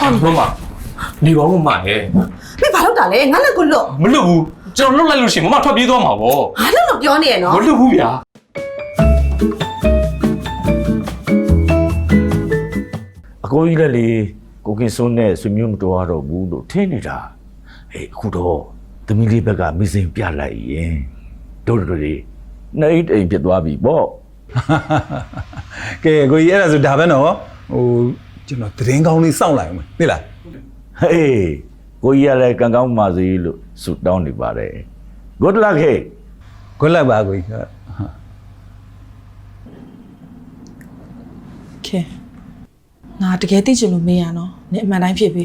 မမနေပါဦးမမရဲ့မင်းဘာလုပ်တာလဲငါလည်းကိုလွတ်မလွတ်ဘူးကျွန်တော်လွတ်လိုက်လို့ရှိရင်မမထွက်ပြေးသွားမှာပေါ့ငါလည်းတော့ပြောနေရနော်မလွတ်ဘူးဗျာအကိုကြီးလည်းလေကိုကင်စွန်းနဲ့ဆွေမျိုးမတော်ရတော့ဘူးလို့ထင်နေတာအေးအခုတော့သမီးလေးဘက်ကမစင်ပြလိုက်ရင်တို့တို့လေးနေအိမ်ဖြစ်သွားပြီပေါ့ကဲကိုကြီးအဲ့ဒါဆိုဒါပဲနော်ဟို ကျွန်တော်သတင်းကောင်းလေးစောင့်လိုက်အောင်မယ်သိလားဟေးကိုကြီးကလည်းကံကောင်းပါစေလို့ဆုတောင်းနေပါတယ် good luck hey ခွက်လက်ပါကိုကြီးဟုတ်ခဲငါတကယ်သိချင်လို့မေးရနော်နင်အမှန်တိုင်းဖြစ်ပြီ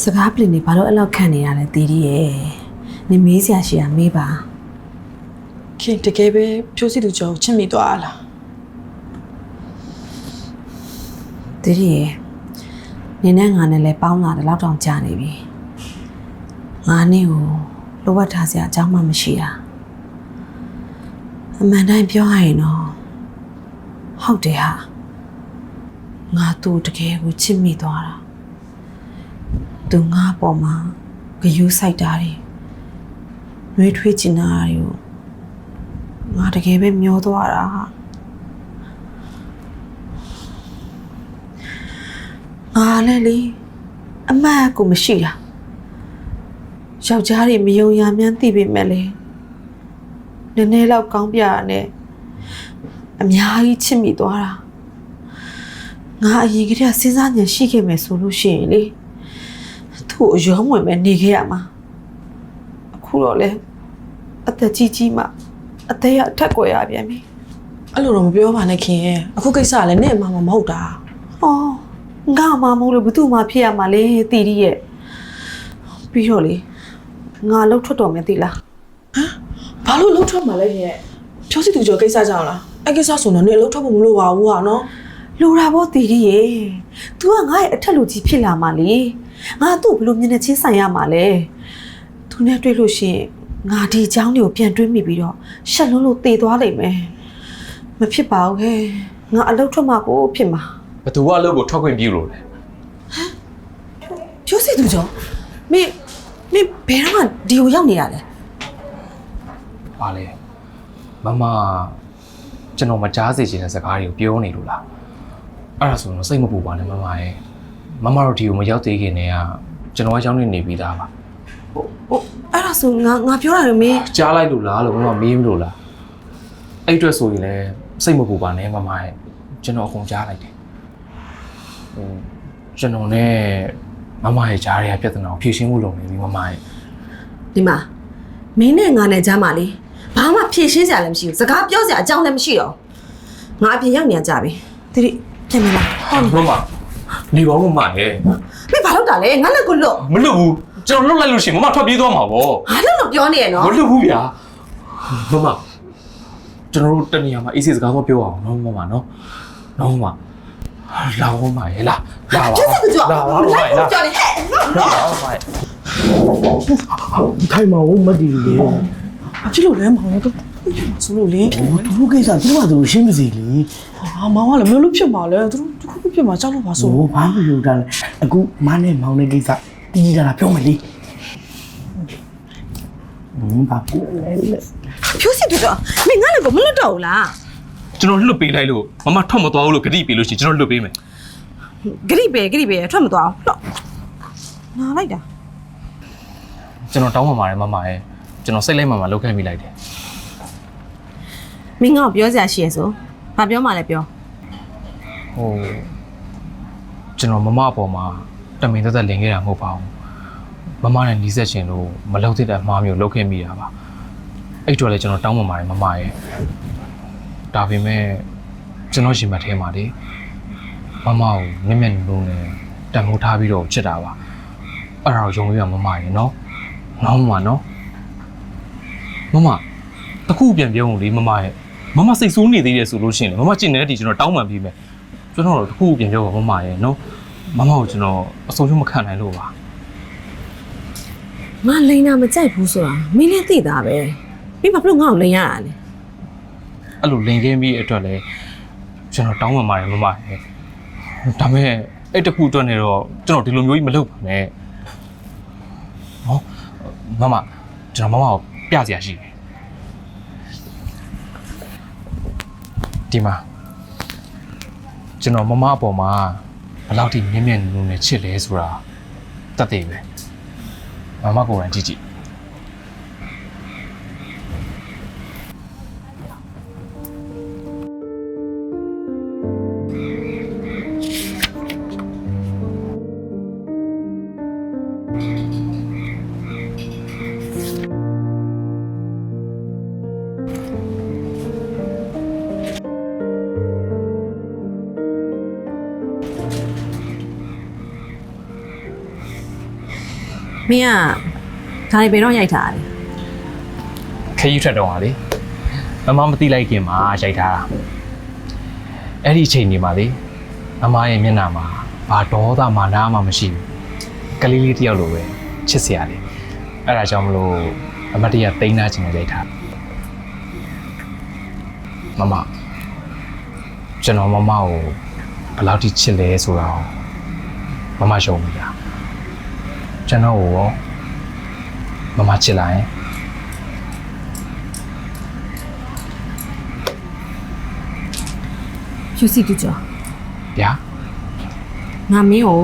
စကားပြင်နေဘာလို့အဲ့လောက်ခံနေရလဲတီးဒီရဲ့နင်မေးစရာရှိရမေးပါခင်တကယ်ပဲဖြိုးစီသူကျော်ကိုချစ်မိသွားလား တီးဒီရဲ့နင်နဲ့ငါနဲ့လည်းပေါင်းလာတယ်လောက်တောင်ကြာနေပြီငါနဲ့ကိုလိုအပ်ထားစရာအကြောင်းမှမရှိတာအမှန်တိုင်းပြောရရင်တော့ဟုတ်တယ်ဟာငါသူ့တကယ်ကိုချစ်မိသွားတာသူငါပေါ်မှာဂယုစိုက်တာတွေနှွေးထွေးချင်တာတွေကိုငါတကယ်ပဲမျောသွားတာဟာ ငါလည်းလေအမတ်ကိုမရှိတာယောက်ျားတွေမယုံရမ်းမ်းသိပေမဲ့လေနည်းနည်းလောက်ကောင်းပြရနဲ့အများကြီးချစ်မိသွားတာငါအရင်ကတည်းကစဉ်းစားဉာဏ်ရှိခဲ့မယ်ဆိုလို့ရှိရင်လေသူ့ကိုအယောဝင်ပဲနေခဲ့ရမှာအခုတော့လေအသက်ကြီးကြီးမှအသက်ရအထက်ကွယ်ရပြန်ပြီအဲ့လိုတော့မပြောပါနဲ့ခင်ရဲ့အခုကိစ္စကလည်းနင့်အမှမမဟုတ်တာ။အော် ငါမှမဟုတ်လို့ဘသူမှဖြစ်ရမှာလေတီတီရဲ့ပြီးတော့လေငါလှုပ်ထွက်တော်မယ်သိလားဘာလို့လှုပ်ထွက်မှာလဲခင်ရဲ့ဖြိုးစီသူကျော်ကိစ္စကြောင့်လားအဲ့ကိစ္စဆိုတော့နင်လှုပ်ထွက်ဖို့မလိုပါဘူးဟာနော်။လိုတာပေါ့တီတီရဲ့။ तू ကငါ့ရဲ့အထက်လူကြီးဖြစ်လာမှာလေ။ငါသူ့ဘယ်လိုမျက်နှာချင်းဆိုင်ရမှာလဲ။ तू နဲ့တွေ့လို့ရှိရင်ငါဒီအကြောင်းတွေကိုပြန်တွေးမိပြီးတော့ရှက်လုံးလို့တေသွားလိမ့်မယ်။မဖြစ်ပါဘူးဟဲ့။ငါအလုပ်ထွက်မှာကိုဖြစ်မှာ ဘသူကအလုပ်ကိုထွက်ခွင့်ပြုလို့လဲ။ဖြိုးစီသူကျော်မင်းမင်းဘယ်တော့မှဒီကိုရောက်နေရလဲဘာလဲမမကျွန်တော်မကြားစေချင်တဲ့စကားတွေကိုပြောနေလို့လားအဲ့ဒါဆိုတော့စိတ်မပူပါနဲ့မမရဲ့မမတို့ဒီကိုမရောက်သေးခင်တည်းကကျွန်တော်ကရောက်နေနေပြီးသားပါ။ဟုတ်အဲ့ဒါဆိုငါငါပြောတာလေမင်းကြားလိုက်လို့လားလို့မမမေးမလို့လားအဲ့အတွက်ဆိုရင်လည်းစိတ်မပူပါနဲ့မမရဲ့ကျွန်တော်အကုန်ကြားလိုက်တယ် ဟိုကျွန်တော်နဲ့မမရဲ့ကြားရတဲ့ပြဿနာကိုဖြေရှင်းဖို့လုပ်နေပြီမမရဲ့ဒီမှာမင်းနဲ့ငါနဲ့ကြားမှာလေဘာမှဖြည့်ရှင်းစရာလည်းမရှိဘူးစကားပြောစရာအကြောင်းလည်းမရှိတော့ငါအပြင်ရောက်နေကြပြီတိတိပြန်မလာဟောမမနေပါဦးမမရဲ့မင်းဘာလုပ်တာလဲငါလည်းကိုလွတ်မလွတ်ဘူးကျွန်တော်လွတ်လိုက်လို့ရှိရင်မမထွက်ပြေးသွားမှာပေါ့ဘာလို့လို့ပြောနေရနော်မလွတ်ဘူးဗျာမမကျွန်တော်တို့တနေရာမှာအေးစေးစကားတော့ပြောအောင်နော်မမနော်နော်မမ လာဦးမရဲ့လာလာပါကျစစ်သူကြောလာပါမဦးမလိုက်ရဲ့လာဘူးကြော်နေဟဲ့လာပါဦးမရဲ့ထိုင်မအောင်မတည်လေဘာဖြစ်လို့လဲမောင်တို့ဆိုလို့လေသူတို့ကိစ္စသူတို့ကသူတို့ရှင်းမစီလေဟာမောင်ကလည်းမလို့ဖြစ်မှာလဲသူတို့တစ်ခုခုဖြစ်မှာကြောက်လို့ပါဆိုဟိုဘာလို့ယူတာလဲအခုမနဲ့မောင်တဲ့ကိစ္စတီးကြတာပြောမလေးဟင်းဘာကိုလဲလဲဖြိုးစစ်သူကြောမင်းငါလည်းကိုမလွတ်တော့ဘူးလား ကျွန်တော်လွတ်ပေးလိုက်လို့မမထွက်မသွားဘူးလို့ဂတိပေးလို့ရှိရင်ကျွန်တော်လွတ်ပေးမယ်ဂရိပဲဂရိပဲထွက်မသွားဘူးလှော့နာလိုက်တာကျွန်တော်တောင်းပန်ပါတယ်မမရဲ့ကျွန်တော်စိတ်လိုက်မှမှလောက်ခဲ့မိလိုက်တယ်မင်းငါ့ကိုပြောစရာရှိရဆိုဘာပြောမှလဲပြောဟိုကျွန်တော်မမအပေါ်မှာတမင်သက်သက်လင်ခဲ့တာမဟုတ်ပါဘူးမမနဲ့နီးစက်ရှင်လို့မလောက်သင့်တဲ့အမှားမျိုးလုပ်ခဲ့မိတာပါအဲ့အတော့လည်းကျွန်တော်တောင်းပန်ပါတယ်မမရဲ့ ဒါပေမဲ့ကျွန်တော်ရှင်မထဲမှာလေမမကိုမျက်မျက်နှာလုံးနဲ့တန်ဖိုးထားပြီးတော့ချစ်တာပါအဲ့ဒါကိုယုံရမမရဲ့နော်နော်မမနော်မမတခုပြန်ပြောဦးလေမမရဲ့မမစိတ်ဆိုးနေသေးတယ်ဆိုလို့ရှိရင်လေမမကျင့်နေတဲ့ဒီကျွန်တော်တောင်းပန်ပြီးမယ်ကျွန်တော်တို့တစ်ခုခုပြန်ပြောပါမမရဲ့နော်မမကိုကျွန်တော်အဆုံးရှုံးမခံနိုင်လို့ပါငါလိန်တာမကြိုက်ဘူးဆိုတာမင်းလည်းသိတာပဲမင်းဘာဖြစ်လို့ငါ့ကိုလိန်ရတာလဲ အဲ့လိုလင်ခင်းပြီးအတွက်လဲကျွန်တော်တောင်းပန်ပါတယ်မမရဲ့ဒါပေမဲ့အဲ့တခုအတွက်နေတော့ကျွန်တော်ဒီလိုမျိုးကြီးမလုပ်ပါနဲ့ဟောမမကျွန်တော်မမကိုပြစရာရှိတယ်ဒီမှာကျွန်တော်မမအပေါ်မှာဘယ်လောက်ထိမြင့်မြတ်နုံနုံနဲ့ချစ်လဲဆိုတာတတ်သိပဲမမကိုယ်တိုင်ကြည့်ကြည့် မင်းကဒါတွေဘယ်တော့ရိုက်ထားလဲခရီးထွက်တော့ဟာလေမမမသိလိုက်ခင်မှာရိုက်ထားတာအဲ့ဒီအချိန်ကြီးမှာလေမမရဲ့မျက်နှာမှာဘာဒေါသမာနမှမရှိဘူးကလေးလေးတစ်ယောက်လိုပဲချစ်စရာလေအဲ့ဒါကြောင့်မလို့အမတ်တရတိန်းနာချင်နေရိုက်ထားမမကျွန်တော်မမကိုဘယ်လောက်ထိချစ်လဲဆိုတော့မမရှုံးပြီလား ကျွန်တော်ကိုရောမမချစ်လာရင်ဖြူစီတူကျော်ဗျာငါမင်းကို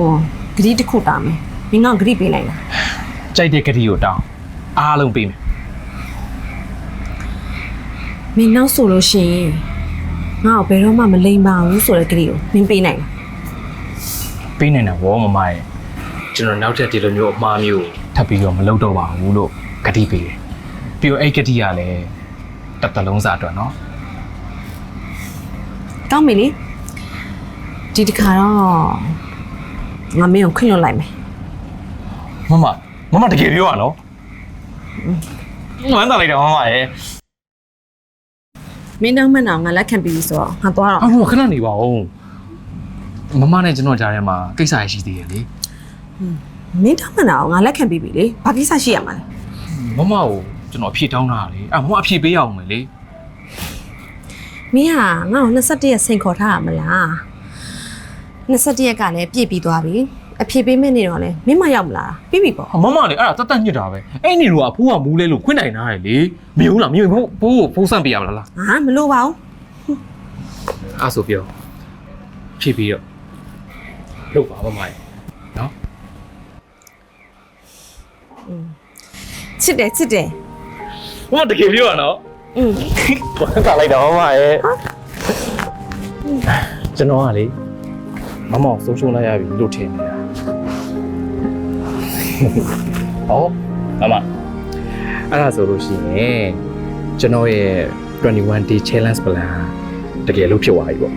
ဂရီးတစ်ခုတာမယ်မင်းကဂရီးပေးလိုက်လားကြိုက်တဲ့ကတိကိုတောင်းအားလုံးပေးမယ်မင်းနောက်ဆိုလို့ရှိရင်ငါ့ကိုဘယ်တော့မှမလိမ်ပါဘူးဆိုတဲ့ဂရီးကိုမင်းပေးနိုင်လားပေးနိုင်တာဗောမမရဲ့ ကျွန်တော်နောက်ထပ်ဒီလိုမျိုးအမှားမျိုးထပ်ပြီးတော့မလုပ်တော့ပါဘူးလို့ကတိပေးတယ်ပြီးတော့အဲ့ကတိကလည်းတစ်သလုံးစားအတွက်နော်ကောင်းပြီလေဒီတစ်ခါတော့ငါမင်းကိုခွင့်လွှတ်လိုက်မယ်မမမမတကယ်ပြောရနော်ဝမ်းသာလိုက်တာမမရဲ့မင်းတော့မှန်တော့ငါလက်ခံပြီးပြီဆိုတော့ငါသွားတော့အော်ခဏနေပါဦးမမနဲ့ကျွန်တော်ကြားထဲမှာကိစ္စရရှိသေးတယ်လေ မင်းတော့မှန်တော့ငါလက်ခံပြီးပြီလေဘာကိစ္စရှိရမှာလဲမမကိုကျွန်တော်အဖြေတောင်းတာလေအဲ့မမအဖြေပေးရအောင်မယ်လေမင်းကငါ့ကို21ရက်စိန်ခေါ်ထားရမလား21ရက်ကလည်းပြည့်ပြီးသွားပြီအဖြေပေးမယ့်နေတော့လေမင်းမရောက်မလားပြီးပြီပေါ့ဟာမမလေအဲ့ဒါတတ်တတ်ညစ်တာပဲအဲ့နေတော့အဖိုးကမူးလဲလို့ခွင့်နိုင်တာလေလေမင်းဘူးလားမင်းဘူးဘိုးကိုဖိုးဆန့်ပေးရမလားလားဟာမလို့ပါဘူးအဲ့ဆိုပြောဖြည့်ပြီးတော့လုပ်ပါမမရဲ့နော် ချစ်တယ်ချစ်တယ်မမတကယ်ပြောရနော်อืมဘာသာလိုက်တော့မမရဲ့ကျွန်တော်ကလေမမကိုဆုံးရှုံးလိုက်ရပြီလို့ထင်နေတာဟောမမအဲ့ဒါဆိုလို့ရှိရင်ကျွန်တော်ရဲ့21 day challenge plan တကယ်လို့ဖြစ်သွားပြီပေါ့